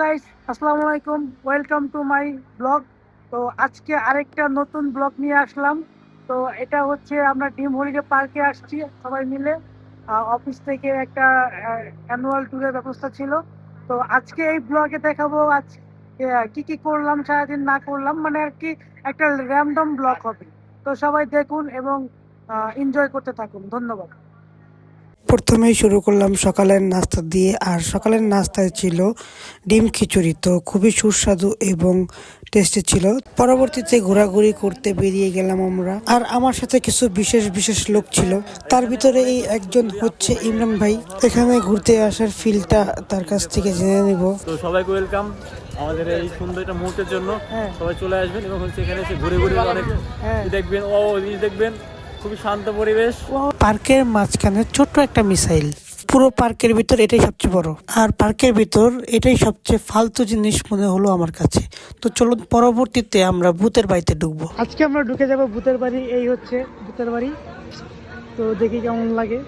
Guys আসসালামু আলাইকুম। Welcome to my blog তো আজকে আরেকটা নতুন ব্লগ নিয়ে আসলাম। তো এটা হচ্ছে আমরা ডিম হলিডে পার্কে আসছি সবাই মিলে। অফিস থেকে একটা অ্যানুয়াল ট্যুরের ব্যবস্থা ছিল। তো আজকে এই ব্লগে দেখাবো আজ কি কি করলাম, সারাদিন না করলাম। মানে আর কি একটা র্যান্ডম ব্লগ হবে। তো সবাই দেখুন এবং এনজয় করতে থাকুন। ধন্যবাদ। প্রথমেই শুরু করলাম সকালের নাস্তা দিয়ে আর সকালের নাস্তায় ছিল ডিম খিচুড়ি। তো খুবই সুস্বাদু এবং টেস্টি ছিল। পরবর্তীতে ঘোরাঘুরি করতে বেরিয়ে গেলাম আমরা। আর আমার সাথে কিছু বিশেষ বিশেষ লোক ছিল। তার ভিতরে এই একজন হচ্ছে ইমরান ভাই। এখানে ঘুরতে আসার ফিলটা তার কাছ থেকে জেনে নিব। তো সবাইকে ওয়েলকাম আমাদের এই সুন্দর একটা মুহূর্তের জন্য। হ্যাঁ। সবাই চলে আসবেন এবং হচ্ছে এখানে এসে ঘুরে ঘুরে অনেক হ্যাঁ। দেখবেন ও জিনিস দেখবেন। খুবই শান্ত পরিবেশ। পার্কের মাঝখানে ছোট্ট একটা মিসাইল। পুরো পার্কের ভিতর এটাই সবচেয়ে বড়। আর পার্কের ভিতর এটাই সবচেয়ে ফালতু জিনিস মনে হলো আমার কাছে। তো চলুন পরবর্তীতে আমরা ভূতের বাড়িতে ঢুকবো। আজকে আমরা ঢুকে যাব ভূতের বাড়ি এই হচ্ছে ভূতের বাড়ি। তো দেখি কেমন লাগে।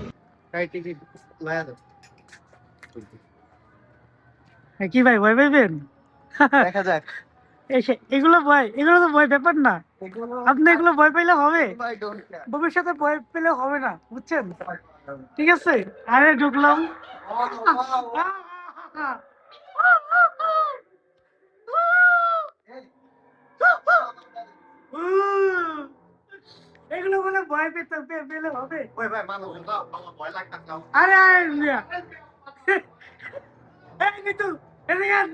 হ্যাঁ, কি ভাই ভয় পাইবেন? দেখা যাক। এগুলো ভয় এগুলো তো ভয় ব্যাপার না। আপনি এগুলো ভয় পাইলে হবে। ভবিষ্যতে ভয় পেলে হবে না বুঝছেন? ঠিক আছে? আরে ঢুকলাম। এগুলো বলে ভয় পেতে পেলে হবে। আরে আরে এই নিতু এদিকে আন।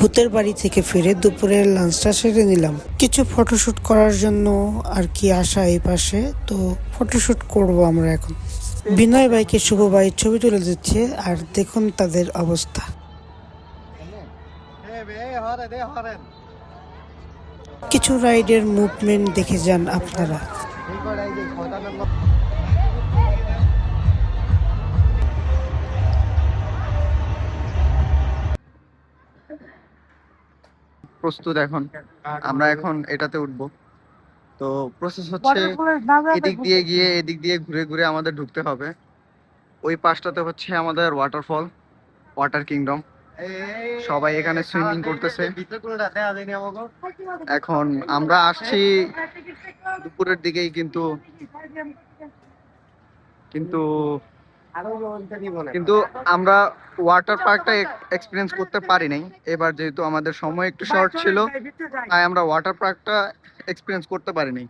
ভূতের বাড়ি থেকে ফিরে দুপুরের লাঞ্চটা সেরে নিলাম। কিছু ফটোশুট করার জন্য আর কি আসা এই পাশে, তো ফটোশুট করব আমরা এখন। বিনয় ভাইকে শুভ ভাই ছবি তুলে দিচ্ছে আর দেখুন তাদের অবস্থা। কিছু রাইডের মুভমেন্ট দেখে যান আপনারা। প্রস্তুত এখন। আমরা এখন এটাতে উঠবো। তো প্রসেস হচ্ছে এদিক দিয়ে গিয়ে এদিক দিয়ে ঘুরে ঘুরে আমাদের ঢুকতে হবে। ওই পাশটাতে হচ্ছে আমাদের ওয়াটারফল ওয়াটার কিংডম সবাই এখানে সুইমিং করতেছে। এখন আমরা আসছি দুপুরের দিকেই কিন্তু কিন্তু কিন্তু আমরা ওয়াটার পার্কটা এক্সপিরিয়েন্স করতে পারি নাই। এবার যেহেতু আমাদের সময় একটু শর্ট ছিল তাই আমরা ওয়াটার পার্কটা এক্সপিরিয়েন্স করতে পারিনি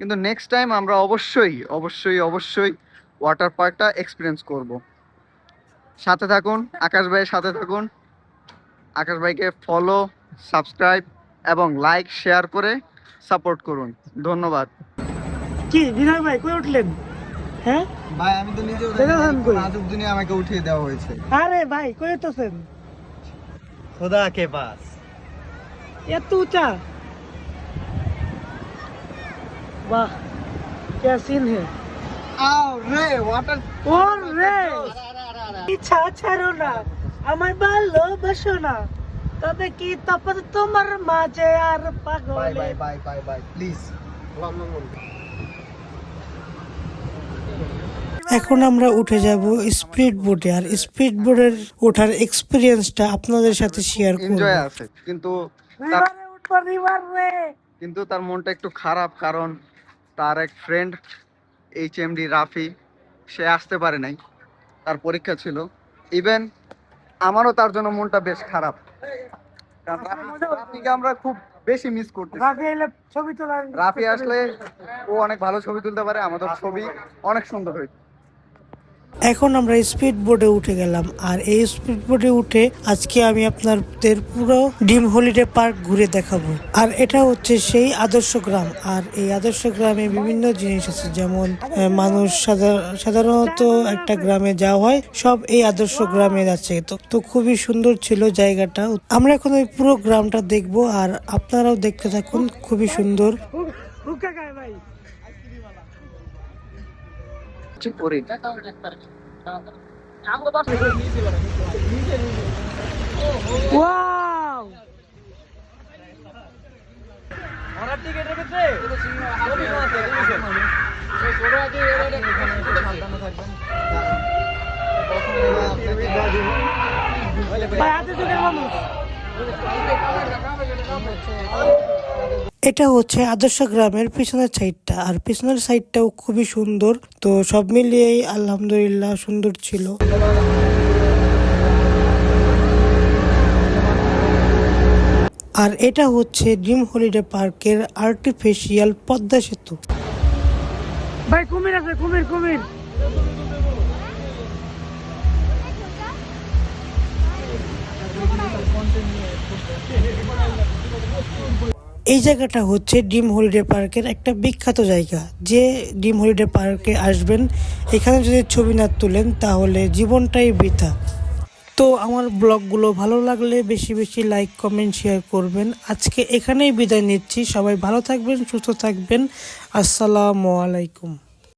কিন্তু নেক্সট টাইম আমরা অবশ্যই অবশ্যই অবশ্যই ওয়াটার পার্কটা এক্সপিরিয়েন্স করব। সাথে থাকুন আকাশ ভাইয়ের সাথে থাকুন। আকাশ ভাইকে ফলো সাবস্ক্রাইব এবং লাইক শেয়ার করে সাপোর্ট করুন। ধন্যবাদ। কি বিনয় ভাই কই উঠলেন? হ্যাঁ ভাই আমি তো নিজে দেখা যান কই? আজব দিনে আমাকে উঠিয়ে দেওয়া হয়েছে আরে ভাই কই উঠতেছেন খোদা কে পাস এত উঁচা বাহ क्या सीन है আও রে ওয়াটার ও রে ইচ্ছা ছাড়ো না আমার ভালোবাসো না তবে কি তপত তোমার মাঝে আর বাই পাগলে bye bye bye bye please এখন আমরা উঠে যাব স্পিড বোটে আর স্পিড বোটের ওঠার এক্সপিরিয়েন্সটা আপনাদের সাথে শেয়ার করব। এনজয় আছে কিন্তু কিন্তু তার মনটা একটু খারাপ কারণ তার এক friend H M D Rafi সে আসতে পারে নাই। তার পরীক্ষা ছিল। ইভেন আমারও তার জন্য মনটা বেশ খারাপ। কারণ রাফিকে আমরা খুব বেশি মিস করতেছি। রাফি এলে ছবি তোলার রাফি আসলে ও অনেক ভালো ছবি তুলতে পারে আমাদের ছবি অনেক সুন্দর হয়েছে। এখন আমরা স্পিড বোর্ডে উঠে গেলাম। আর এই স্পিড বোর্ডে উঠে আজকে আমি আপনাদের পুরো ডিম হলিডে পার্ক ঘুরে দেখাবো। আর এটা হচ্ছে সেই আদর্শ গ্রাম। আর এই আদর্শ গ্রামে বিভিন্ন জিনিস আছে, যেমন মানুষ সাধা- সাধারণত একটা গ্রামে যাওয়া হয়, সব এই আদর্শ গ্রামে আছে তো তো খুবই সুন্দর ছিল জায়গাটা। আমরা এখন ওই পুরো গ্রামটা দেখব, আর আপনারাও দেখতে থাকুন, খুবই সুন্দর। ভাই? করি। ওয়াও ভাই হাতে যুগের মানুষ এটা হচ্ছে আদর্শ গ্রামের পিছনের সাইডটা আর পিছনের সাইডটাও খুবই সুন্দর। তো সব মিলিয়েই আলহামদুলিল্লাহ সুন্দর ছিল। আর এটা হচ্ছে ড্রিম হলিডে পার্কের আর্টিফিশিয়াল পদ্মা সেতু। ভাই, কুমির আছে, কুমির কুমির। এই জায়গাটা হচ্ছে ডিম হলিডে পার্কের একটা বিখ্যাত জায়গা। যে ডিম হলিডে পার্কে আসবেন, এখানে যদি ছবি না তোলেন, তাহলে জীবনটাই বৃথা। তো আমার ব্লগগুলো ভালো লাগলে বেশি বেশি লাইক, কমেন্ট, শেয়ার করবেন। আজকে এখানেই বিদায় নিচ্ছি। সবাই ভালো থাকবেন, সুস্থ থাকবেন। আসসালামু আলাইকুম।